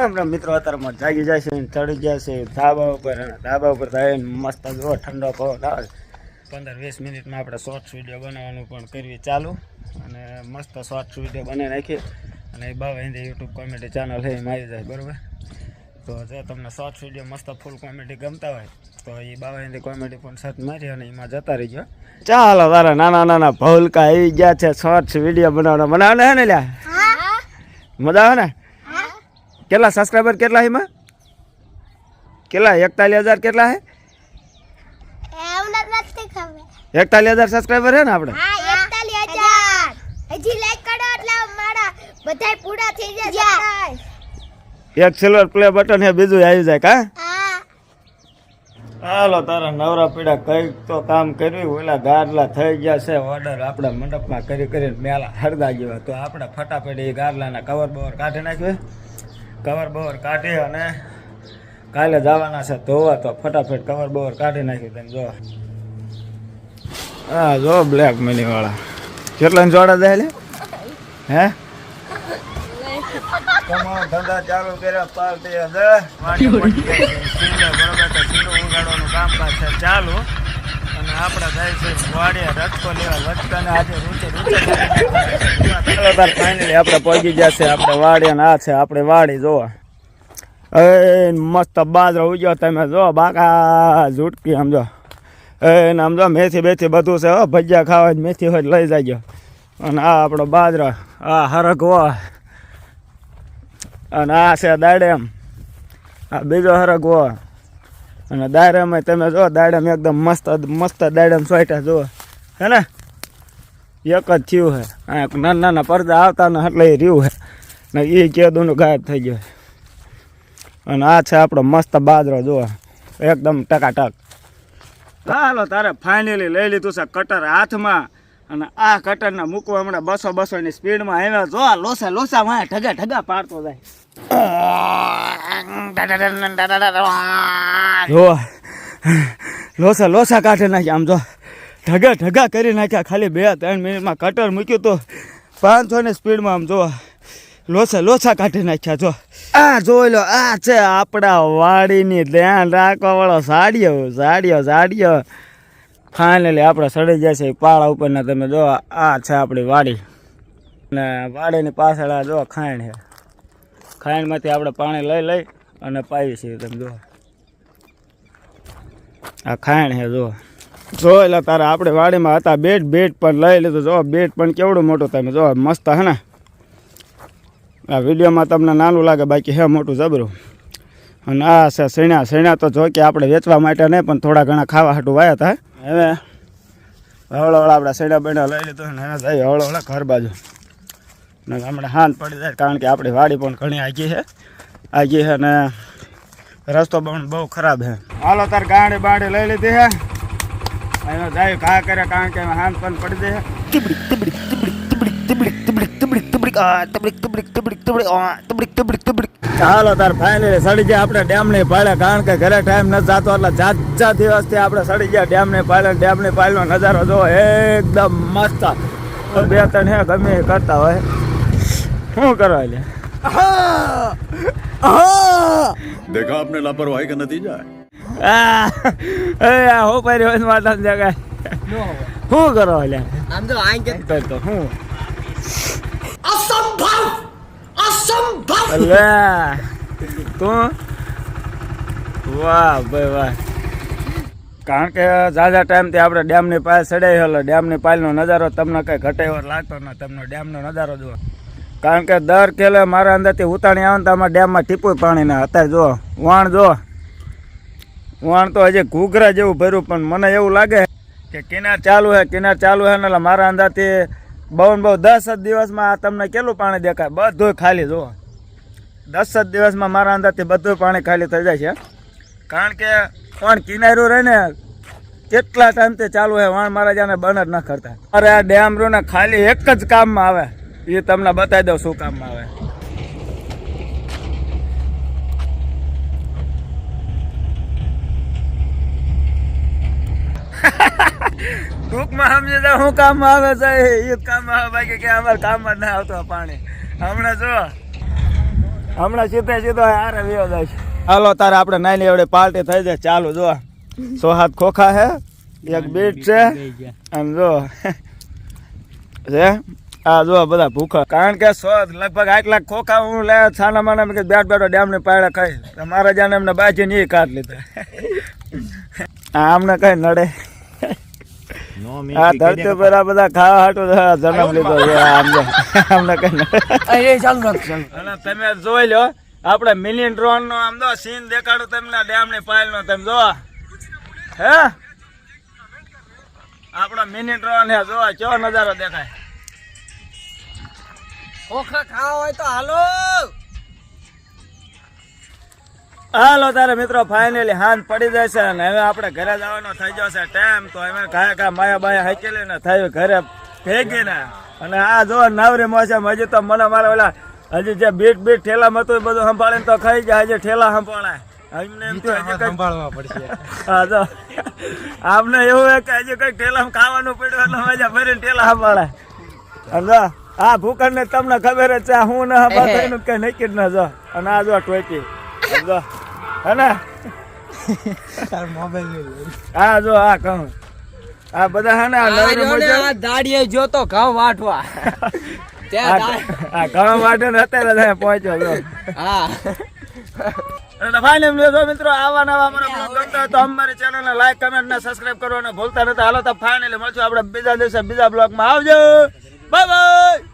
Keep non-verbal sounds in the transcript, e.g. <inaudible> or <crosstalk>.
હમણાં મિત્રો અત્યારમાં જાગી જાય છે ચડી જાય છે ધાબા ઉપર ધાબા ઉપર થાય મસ્ત જો ઠંડો પવન આવે. પંદર વીસ મિનિટમાં આપણે શોર્ટ્સ વીડિયો બનાવવાનું પણ કરવી ચાલુ. અને મસ્ત શોર્ટ્સ વીડિયો બનાવી નાખીએ. અને એ બાવા હિન્દી યુટ્યુબ કોમેડી ચેનલ છે એમાં આવી જાય બરાબર? તો જો તમને શોર્ટ્સ વીડિયો મસ્ત ફૂલ કોમેડી ગમતા હોય તો એ બાબા હિન્દી કોમેડી પણ સર્ચ મારી અને એમાં જતા રહીજો. ચાલો તારા નાના નાના ભૂલકા આવી ગયા છે શોર્ટ્સ વીડિયો બનાવવાના. બનાવવાના હે ને લ્યા? મજા આવે ને? કેટલા સબસ્ક્રાઈબર કેટલા છે એમાં? કેટલા એકતાલીસ હજાર કેટલા ખબર. એકતાલીસ હજાર સબસ્ક્રાઈબર છે ને આપણે? હા એકતાલીસ હજાર. હજી લાઈક કરો એટલે મારા બધાય પૂરા થઈ જશે એક સિલ્વર પ્લે બટન હે બીજું આવી જાય કા? હા. હાલો તારા નવરા પીડા કંઈક તો કામ કર્યું ઓલા ગારલા થઈ ગયા છે ઓર્ડર આપણા મંડપમાં કરી કરીને મેલા હરદા ગયો તો આપણે ફટાફટ એ ગારલાના કવર બવર કાઢી નાખ્યું કવર બવર કાઢી અને કાલે જવાના છે ધોવા તો ફટાફટ કવર બવર કાઢી નાખ્યું તમે જો. હા જો બ્લેક મની વાળા. કેટલા જોડા જાય લે? હે? તમારો ચાલુ કર્યા પાર્ટી. સીને બરોબર સીનું ઉગાડવાનું કામકાજ છે, ચાલુ. અને આપણે જાય છે રૂચે ફાઇનલી આપણે પહોંચી અને આ છે, આપણે વાડી જોવા. એ મસ્ત બાજરો ઉગ્યો તમે જો, બાકા ઝૂટકી સમજો એ સમજો મેથી બેથી બધું છે ભજીયા ખાવા મેથી હોય લઈ જાય અને આ આપણો બાજરો, આ હરગવો. અને આ છે દાડેમ. આ બીજો હરગવો. અને દાડામાં તમે જો, દાડેમ એકદમ મસ્ત મસ્ત દાડેમ સોઈટા જુઓ. હે ને? એક જ થયું છે નાના નાના પડદા આવતા ને એટલે એ રહ્યું છે ને એ કેદુનું ગાયબ થઈ ગયું અને આ છે આપણો મસ્ત બાજરો, જુઓ. એકદમ ટકાટક. ચાલો તારે ફાઇનલી લઈ લીધું છે કટર હાથમાં. અને આ કટરના મૂકવા હમણાં બસો બસો ની સ્પીડમાં આવ્યા. જો આ લોસા લોસા માં ઠગા ઠગા પાડતો જાય. જો લોસા લોસા કાઢી નાખ્યા. આમ જો ઢગા ઢગા કરી નાખ્યા. ખાલી બે, ત્રણ મિનિટમાં કટર મૂક્યું તો પાંચસો ને સ્પીડમાં આમ જો લોસા લોસા કાઢી નાખ્યા. જો આ જોઈ લો, આ છે આપણા વાડીની. ધ્યાન રાખવા વાળો. સાડીઓ સાડીઓ સાડીઓ ફાઇનલી આપણે સડી જાય છે પાળા ઉપરના. તમે જો, આ છે આપણી વાડી. અને વાડીની પાછળ જો ખાણ છે. ખાણમાંથી આપણે પાણી લઈ લઈ અને પાવી છીએ. તમે જો. આ ખાણ હે, જો. જો એટલે તારે આપણે વાડીમાં હતા બેટ બેટ પણ લઈ લીધું. જો, બેટ પણ કેવડું મોટું તમે જો, મસ્ત હે ને. આ વિડીયોમાં તમને નાનું લાગે, બાકી હે મોટું જબરું. અને આ છે સૈણા સૈણા તો જો કે આપણે વેચવા માટે નહીં, પણ થોડા ઘણા ખાવા હાટું વાયા હતા. હવે હવળો હવળા આપણે સૈણા બૈણા લઈ લીધું ને હવે જઈએ હવળા ઘર બાજુ. ને હમણાં હાન પડી જાય, કારણ કે આપણી વાડી પણ ઘણી આગી છે આગી છે ને રસ્તો પણ બહુ ખરાબ છે હાલો તાર ગાડી બાડી લઈ લીધી હે એનો જાય ઘા કરે કારણ કે હાન પણ પડી દે જાય તીબડી તીબડી તીબડી તીબડી તીબડી તીબડી આ તીબડી તીબડી તીબડી તીબડી આ તીબડી તીબડી તીબડી ચાલો તાર ફાઇનલી સડી ગયા આપણે ડેમ ને પાડે કારણ કે ઘરે ટાઈમ નથી જાતો એટલે જાત જાત દિવસથી આપણે સડી ગયા ડેમ ને પાડે ડેમ ને પાડે નજારો જો એકદમ મસ્ત બે ત્રણ હે ગમે કરતા હોય શું કરવા લે देखा आपने लापरवाही का नतीजा है એ આ હો પારી હોય માતા જગા શું કરો લે આમ તો આઈ કે તો તો હું અલે તું વાહ ભાઈ વાહ કારણ કે ઝાઝા ટાઈમથી આપણે ડેમની પાલ ચડાવી એટલે ડેમની પાલનો નજારો તમને કંઈ ઘટે એવો લાગતો ન તમને ડેમનો નજારો જુઓ કારણ કે દર કેલે મારા અંદરથી ઉતાણી આવે ને તો આમાં ડેમમાં ટીપું પાણી ના અત્યારે જો, વાણ જો. વાણ તો હજી ઘૂઘરા જેવું ભર્યું, પણ મને એવું લાગે કે કિનાર ચાલુ છે કિનાર ચાલુ છે ને મારા અંદાજથી બહુ ને બહુ દસ જ દિવસમાં આ તમને કેટલું પાણી દેખાય? બધું ખાલી જુઓ દસ જ દિવસમાં મારા અંદાજથી બધું પાણી ખાલી થઈ જાય છે. કારણ કે પણ કિનારું રહે ને, કેટલા ટાઈમથી ચાલુ છે વાણ મારા જાને બંધ જ ન કરતા અરે આ ડેમ રૂને ખાલી એક જ કામમાં આવે. એ તમને બતાવી દઉં શું કામમાં આવે. <laughs> ટૂંકમાં સમજી જાઓ શું કામમાં આવે છે. એ જ કામમાં આવે બાકી કે અમારે કામમાં ના આવતું પાણી. હમણાં જો. હમણાં સીધે સીધો હારે વ્યો જાય છે. હાલો તારે આપણે નાની એવડે પાર્ટી થઈ જાય. ચાલુ જો. સો હાથ ખોખા હે. એક બીટ છે. અને જો. <laughs> છે? આ જો બધા ભૂખા. કારણ કે સો લગભગ આટલા ખોખા હું લે છાના માના કે બેટ બેટો ડેમ ને પાડે ખાઈ મારા જાને એમને બાજી ની કાઢ લીધા. આ આમને કઈ નડે. આ ધરતી પર આ બધા ખાવા હાટું જન્મ લીધો છે આમને. આમને કઈ નડે. અને તમે જોઈ લો આપણે મિલિયન ડ્રોન નો આમ દો સીન દેખાડું તમને ડેમની પાયલ નો તમે જોવા. હે? આપણો મિની ડ્રોન હે જો કેવો નજારો દેખાય. ખોખા ખાવા હોય તો હાલો. હાલો તારે મિત્રો ફાઇનલી હાથ પડી જાય છે અને હવે આપણે ઘરે જવાનો થઈ જશે ટાઈમ તો હવે કાયા કાંઈ માયા બાયા હાકેલી ને થયું ઘરે ભેગી ને અને આ જો નવરી મોસમ હજી તો મને મારા ઓલા હજી જે બીટ બીટ ઠેલા મતું બધું સંભાળીને તો ખાઈ જાય હજી ઠેલા સંભાળાય. આમને એવું હે કે હજી કંઈક ઠેલા ખાવાનું પડ્યું એટલે મજા ભરીને ઠેલા સંભાળાય. આ ભૂખણ ને તમને ખબર જ છે હું ના સંભાળતો એનું કઈ નક્કી જ ના જો. અને આ જો ટોકી જો. હે ને? તાર મોબાઈલ આ જો આ કહું આ બધા હે ને આ દાડીએ જો તો ઘઉં વાટવા. આ ઘઉં ને અત્યારે પહોંચ્યો જો. હા. ફાઇનલ ફાઇનલી જો મિત્રો આવા નવા અમારા બ્લોગ ગમતા હોય તો અમારી ચેનલને લાઈક કમેન્ટ ને સબસ્ક્રાઇબ કરવાનું ભૂલતા નથી હાલો તો ફાઇનલી મળશું આપણે બીજા દિવસે બીજા બ્લોગમાં આવજો! Bye bye